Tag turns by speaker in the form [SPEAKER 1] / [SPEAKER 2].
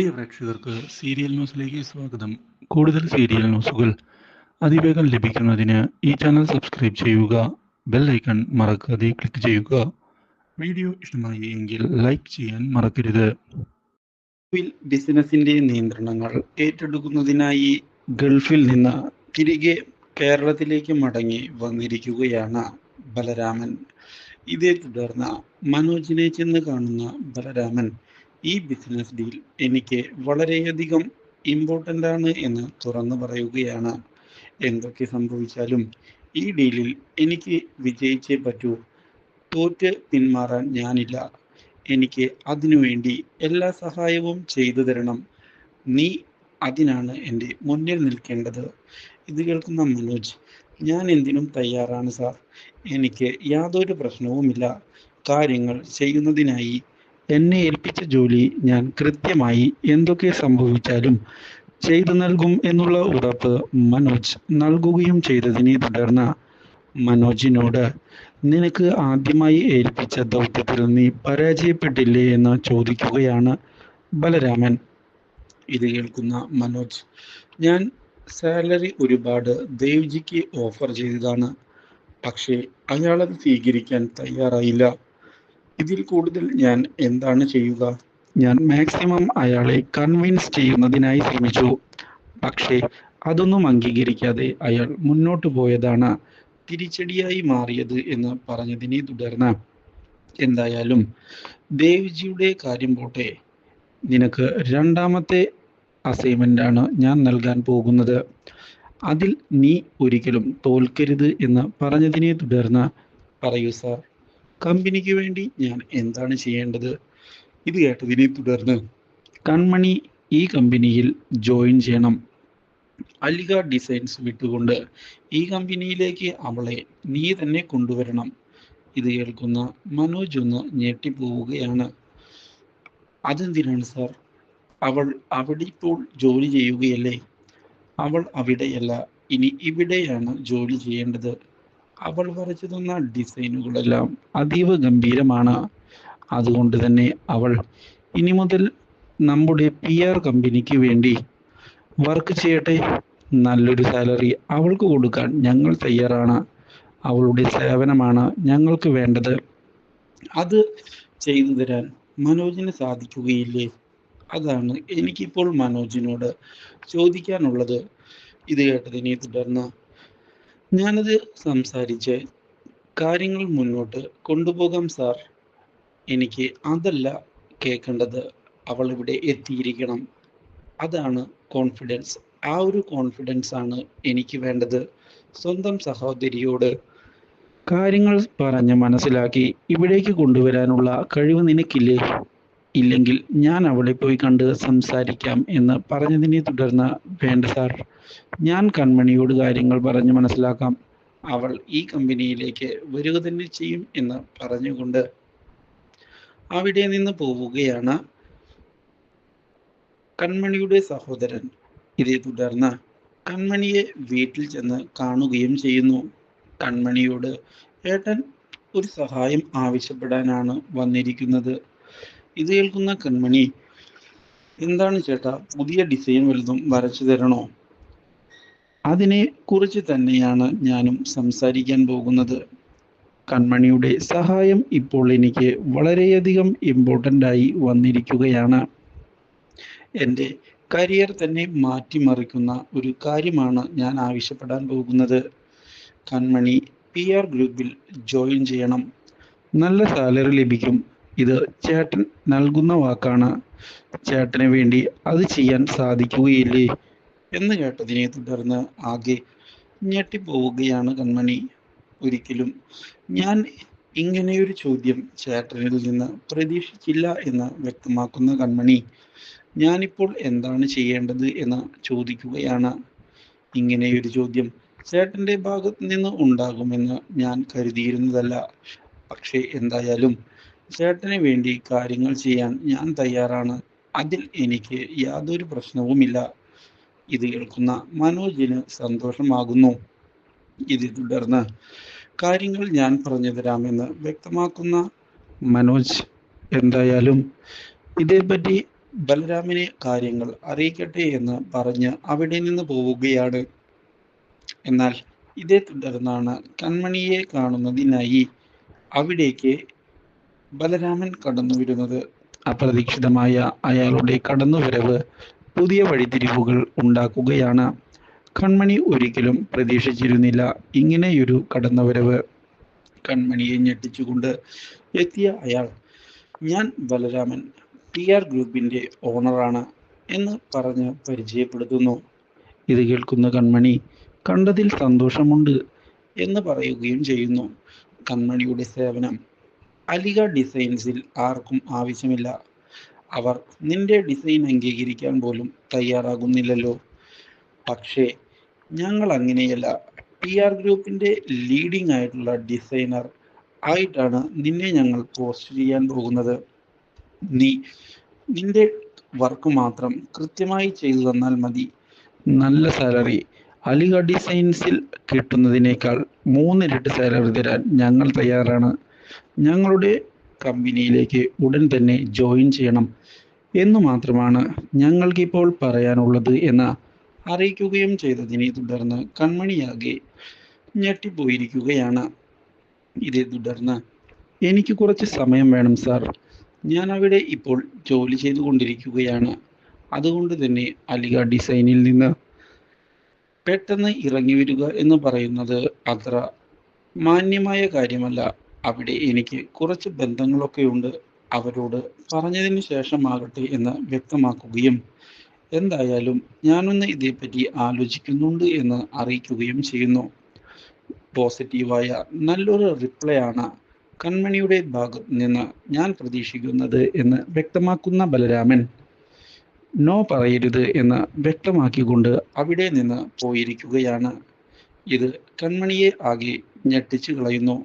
[SPEAKER 1] പ്രിയ പ്രേക്ഷകർക്ക് സീരിയൽ ന്യൂസിലേക്ക് സ്വാഗതം. കൂടുതൽ സീരിയൽ ന്യൂസുകൾ അതിവേഗം ലഭിക്കുന്നതിന് ഈ ചാനൽ സബ്സ്ക്രൈബ് ചെയ്യുക ബെൽ ഐക്കൺ മറക്കാതെ ക്ലിക്ക് ചെയ്യുക. വീഡിയോ ഇഷ്ടമായി എങ്കിൽ ലൈക്ക് ചെയ്യാൻ മറക്കരുത്. ബിസിനസിന്റെ നിയന്ത്രണങ്ങൾ ഏറ്റെടുക്കുന്നതിനായി ഗൾഫിൽ നിന്ന് തിരികെ കേരളത്തിലേക്ക് മടങ്ങി വന്നിരിക്കുകയാണ് ബലരാമൻ. ഇതേ തുടർന്ന് മനോജിനെ ചെന്ന് കാണുന്ന ബലരാമൻ ഈ ബിസിനസ് ഡീൽ എനിക്ക് വളരെയധികം ഇമ്പോർട്ടന്റ് ആണ് എന്ന് തുറന്നു പറയുകയാണ്. എന്തൊക്കെ സംഭവിച്ചാലും ഈ ഡീലിൽ എനിക്ക് വിജയിച്ചേ പറ്റൂ. തോറ്റ് പിന്മാറാൻ ഞാനില്ല. എനിക്ക് അതിനുവേണ്ടി എല്ലാ സഹായവും ചെയ്തു തരണം. നീ അതിനാണ് എന്റെ മുന്നിൽ നിൽക്കേണ്ടത്. ഇത് കേൾക്കുന്ന മനോജ് ഞാൻ എന്തിനും തയ്യാറാണ് സാർ. എനിക്ക് യാതൊരു പ്രശ്നവുമില്ല. കാര്യങ്ങൾ ചെയ്യുന്നതിനായി എന്നെ ഏൽപ്പിച്ച ജോലി ഞാൻ കൃത്യമായി എന്തൊക്കെ സംഭവിച്ചാലും ചെയ്തു നൽകും എന്നുള്ള ഉറപ്പ് മനോജ് നൽകുകയും ചെയ്തതിനെ തുടർന്ന് മനോജിനോട് നിനക്ക് ആദ്യമായി ഏൽപ്പിച്ച ദൗത്യത്തിൽ നീ പരാജയപ്പെട്ടില്ലേ? എന്ന് ചോദിക്കുകയാണ് ബലരാമൻ. ഇത് കേൾക്കുന്ന മനോജ് ഞാൻ സാലറി ഒരുപാട് ദേവ്ജിക്ക് ഓഫർ ചെയ്തതാണ് പക്ഷേ അയാളത് സ്വീകരിക്കാൻ തയ്യാറായില്ല. ഇതിൽ കൂടുതൽ ഞാൻ എന്താണ് ചെയ്യുക? ഞാൻ മാക്സിമം അയാളെ കൺവിൻസ് ചെയ്യുന്നതിനായി ശ്രമിച്ചു. പക്ഷേ അതൊന്നും അംഗീകരിക്കാതെ അയാൾ മുന്നോട്ട് പോയതാണ്. തിരിച്ചടിയായി മാറിയത് എന്ന് പറഞ്ഞതിനെ തുടർന്ന്. എന്തായാലും ദേവ്ജിയുടെ കാര്യം പോട്ടെ. നിനക്ക് രണ്ടാമത്തെ അസൈൻമെന്റ് ആണ് ഞാൻ നൽകാൻ പോകുന്നത്. അതിൽ നീ ഒരിക്കലും തോൽക്കരുത് എന്ന് പറഞ്ഞതിനെ തുടർന്ന് പറയൂ സാർ കമ്പനിക്ക് വേണ്ടി ഞാൻ എന്താണ് ചെയ്യേണ്ടത്? ഇത് കേട്ടതിനെ തുടർന്ന് കൺമണി ഈ കമ്പനിയിൽ ജോയിൻ ചെയ്യണം. അലിഗ ഡിസൈൻസ് വിട്ടുകൊണ്ട് ഈ കമ്പനിയിലേക്ക് അവളെ നീ തന്നെ കൊണ്ടുവരണം. ഇത് കേൾക്കുന്ന മനോജ് ഒന്ന് ഞെട്ടിപ്പോവുകയാണ്. അതെന്തിനാണ് സാർ? അവൾ അവിടെ ഇപ്പോൾ ജോലി ചെയ്യുകയല്ലേ? അവൾ അവിടെയല്ല. ഇനി ഇവിടെയാണ് ജോലി ചെയ്യേണ്ടത്. അവൾ വരച്ചു തന്ന ഡിസൈനുകളെല്ലാം അതീവ ഗംഭീരമാണ്. അതുകൊണ്ട് തന്നെ അവൾ ഇനി മുതൽ നമ്മുടെ പി ആർ കമ്പനിക്ക് വേണ്ടി വർക്ക് ചെയ്യട്ടെ. നല്ലൊരു സാലറി അവൾക്ക് കൊടുക്കാൻ ഞങ്ങൾ തയ്യാറാണ്. അവളുടെ സേവനമാണ് ഞങ്ങൾക്ക് വേണ്ടത്. അത് ചെയ്തു തരാൻ മനോജിന് സാധിക്കുകയില്ലേ? അതാണ് എനിക്കിപ്പോൾ മനോജിനോട് ചോദിക്കാനുള്ളത്. ഇത് കേട്ടതിനെ തുടർന്ന് ഞാനത് സംസാരിച്ച് കാര്യങ്ങൾ മുന്നോട്ട് കൊണ്ടുപോകാം സാർ. എനിക്ക് അതല്ല കേൾക്കേണ്ടത്. അവൾ ഇവിടെ എത്തിയിരിക്കണം. അതാണ് കോൺഫിഡൻസ് ആ ഒരു കോൺഫിഡൻസ് ആണ് എനിക്ക് വേണ്ടത്. സ്വന്തം സഹോദരിയോട് കാര്യങ്ങൾ പറഞ്ഞ് മനസ്സിലാക്കി ഇവിടേക്ക് കൊണ്ടുവരാനുള്ള കഴിവ് നിനക്കില്ലേ? ഇല്ലെങ്കിൽ ഞാൻ അവളെ പോയി കണ്ട് സംസാരിക്കാം എന്ന് പറഞ്ഞതിനെ തുടർന്ന് വേണ്ട സാർ. ഞാൻ കൺമണിയോട് കാര്യങ്ങൾ പറഞ്ഞു മനസ്സിലാക്കാം. അവൾ ഈ കമ്പനിയിലേക്ക് വരിക തന്നെ ചെയ്യും എന്ന് പറഞ്ഞുകൊണ്ട് അവിടെ നിന്ന് പോവുകയാണ് കൺമണിയുടെ സഹോദരൻ. ഇതേ തുടർന്ന് കൺമണിയെ വീട്ടിൽ ചെന്ന് കാണുകയും ചെയ്യുന്നു. കൺമണിയോട് ഏട്ടൻ ഒരു സഹായം ആവശ്യപ്പെടാനാണ് വന്നിരിക്കുന്നത്. ഇത് കേൾക്കുന്ന കൺമണി എന്താണ് ചേട്ടാ പുതിയ ഡിസൈൻ വലുതും വരച്ചു തരണോ? അതിനെ കുറിച്ച് തന്നെയാണ് ഞാനും സംസാരിക്കാൻ പോകുന്നത്. കൺമണിയുടെ സഹായം ഇപ്പോൾ എനിക്ക് വളരെയധികം ഇമ്പോർട്ടന്റ് ആയി വന്നിരിക്കുകയാണ്. എന്റെ കരിയർ തന്നെ മാറ്റിമറിക്കുന്ന ഒരു കാര്യമാണ് ഞാൻ ആവശ്യപ്പെടാൻ പോകുന്നത്. കൺമണി പി ആർ ഗ്രൂപ്പിൽ ജോയിൻ ചെയ്യണം. നല്ല സാലറി ലഭിക്കും. ഇത് ചേട്ടൻ നൽകുന്ന വാക്കാണ്. ചേട്ടന് വേണ്ടി അത് ചെയ്യാൻ സാധിക്കുകയില്ലേ? എന്ന് കേട്ടതിനെ തുടർന്ന് ആകെ ഞെട്ടിപ്പോവുകയാണ് കൺമണി. ഒരിക്കലും ഞാൻ ഇങ്ങനെയൊരു ചോദ്യം ചേട്ടനിൽ നിന്ന് പ്രതീക്ഷിച്ചില്ല എന്ന് വ്യക്തമാക്കുന്ന കൺമണി ഞാനിപ്പോൾ എന്താണ് ചെയ്യേണ്ടത്? എന്ന് ചോദിക്കുകയാണ്. ഇങ്ങനെയൊരു ചോദ്യം ചേട്ടന്റെ ഭാഗത്ത് നിന്ന് ഉണ്ടാകുമെന്ന് ഞാൻ കരുതിയിരുന്നതല്ല. പക്ഷേ എന്തായാലും ചേട്ടന് വേണ്ടി കാര്യങ്ങൾ ചെയ്യാൻ ഞാൻ തയ്യാറാണ്. അതിൽ എനിക്ക് യാതൊരു പ്രശ്നവുമില്ല. ഇത് കേൾക്കുന്ന മനോജിന് സന്തോഷമാകുന്നു. ഇത് തുടർന്ന് കാര്യങ്ങൾ ഞാൻ പറഞ്ഞു തരാമെന്ന് വ്യക്തമാക്കുന്ന മനോജ് എന്തായാലും ഇതേപ്പറ്റി
[SPEAKER 2] ബലരാമിനെ കാര്യങ്ങൾ അറിയിക്കട്ടെ എന്ന് പറഞ്ഞ് അവിടെ നിന്ന് പോവുകയാണ്. എന്നാൽ ഇതേ തുടർന്നാണ് കൺമണിയെ കാണുന്നതിനായി അവിടേക്ക് ബലരാമൻ കടന്നു വരുന്നത് അപ്രതീക്ഷിതമായ അയാളുടെ കടന്നുവരവ് പുതിയ വഴിത്തിരിവുകൾ ഉണ്ടാക്കുകയാണ്. കൺമണി ഒരിക്കലും പ്രതീക്ഷിച്ചിരുന്നില്ല ഇങ്ങനെയൊരു കടന്നുവരവ്. കൺമണിയെ ഞെട്ടിച്ചുകൊണ്ട് എത്തിയ അയാൾ ഞാൻ ബലരാമൻ ടി ആർ ഗ്രൂപ്പിന്റെ ഓണറാണ് എന്ന് പറഞ്ഞ് പരിചയപ്പെടുത്തുന്നു. ഇത് കേൾക്കുന്ന കൺമണി കണ്ടതിൽ സന്തോഷമുണ്ട് എന്ന് പറയുകയും ചെയ്യുന്നു. കൺമണിയുടെ സേവനം അലിഗ ഡിസൈൻസിൽ ആർക്കും ആവശ്യമില്ല. അവർ നിന്റെ ഡിസൈൻ അംഗീകരിക്കാൻ പോലും തയ്യാറാകുന്നില്ലല്ലോ. പക്ഷേ ഞങ്ങൾ അങ്ങനെയല്ല. പി ആർ ഗ്രൂപ്പിന്റെ ലീഡിംഗ് ആയിട്ടുള്ള ഡിസൈനർ ആയിട്ടാണ് നിന്നെ ഞങ്ങൾ പോസ്റ്റ് ചെയ്യാൻ പോകുന്നത്. നീ നിന്റെ വർക്ക് മാത്രം കൃത്യമായി ചെയ്തു തന്നാൽ മതി. നല്ല സാലറി അലിഗ ഡിസൈൻസിൽ കിട്ടുന്നതിനേക്കാൾ മൂന്നിരട്ടി സാലറി തരാൻ ഞങ്ങൾ തയ്യാറാണ്. ഞങ്ങളുടെ കമ്പനിയിലേക്ക് ഉടൻ തന്നെ ജോയിൻ ചെയ്യണം എന്ന് മാത്രമാണ് ഞങ്ങൾക്ക് ഇപ്പോൾ പറയാനുള്ളത് എന്ന് അറിയിക്കുകയും ചെയ്തതിനെ തുടർന്ന് കൺമണിയാകെ ഞെട്ടിപ്പോയിരിക്കുകയാണ്. ഇതേ തുടർന്ന് എനിക്ക് കുറച്ച് സമയം വേണം സാർ. ഞാൻ അവിടെ ഇപ്പോൾ ജോലി ചെയ്തുകൊണ്ടിരിക്കുകയാണ് അതുകൊണ്ട് തന്നെ അലിഗ ഡിസൈനിൽ നിന്ന് പെട്ടെന്ന് ഇറങ്ങി വരിക എന്ന് പറയുന്നത് അത്ര മാന്യമായ കാര്യമല്ല. അവിടെ എനിക്ക് കുറച്ച് ബന്ധങ്ങളൊക്കെ ഉണ്ട്. അവരോട് പറഞ്ഞതിന് ശേഷമാകട്ടെ എന്ന് വ്യക്തമാക്കുകയും എന്തായാലും ഞാനൊന്ന് ഇതേപ്പറ്റി ആലോചിക്കുന്നുണ്ട് എന്ന് അറിയിക്കുകയും ചെയ്യുന്നു. പോസിറ്റീവായ നല്ലൊരു റിപ്ലൈ ആണ് കൺമണിയുടെ ഭാഗത്ത് നിന്ന് ഞാൻ പ്രതീക്ഷിക്കുന്നത് എന്ന് വ്യക്തമാക്കുന്ന ബലരാമൻ. നോ പറയരുത് എന്ന് വ്യക്തമാക്കിക്കൊണ്ട് അവിടെ നിന്ന് പോയിരിക്കുകയാണ്. ഇത് കൺമണിയെ ആകെ ഞെട്ടിച്ചു കളയുന്നു.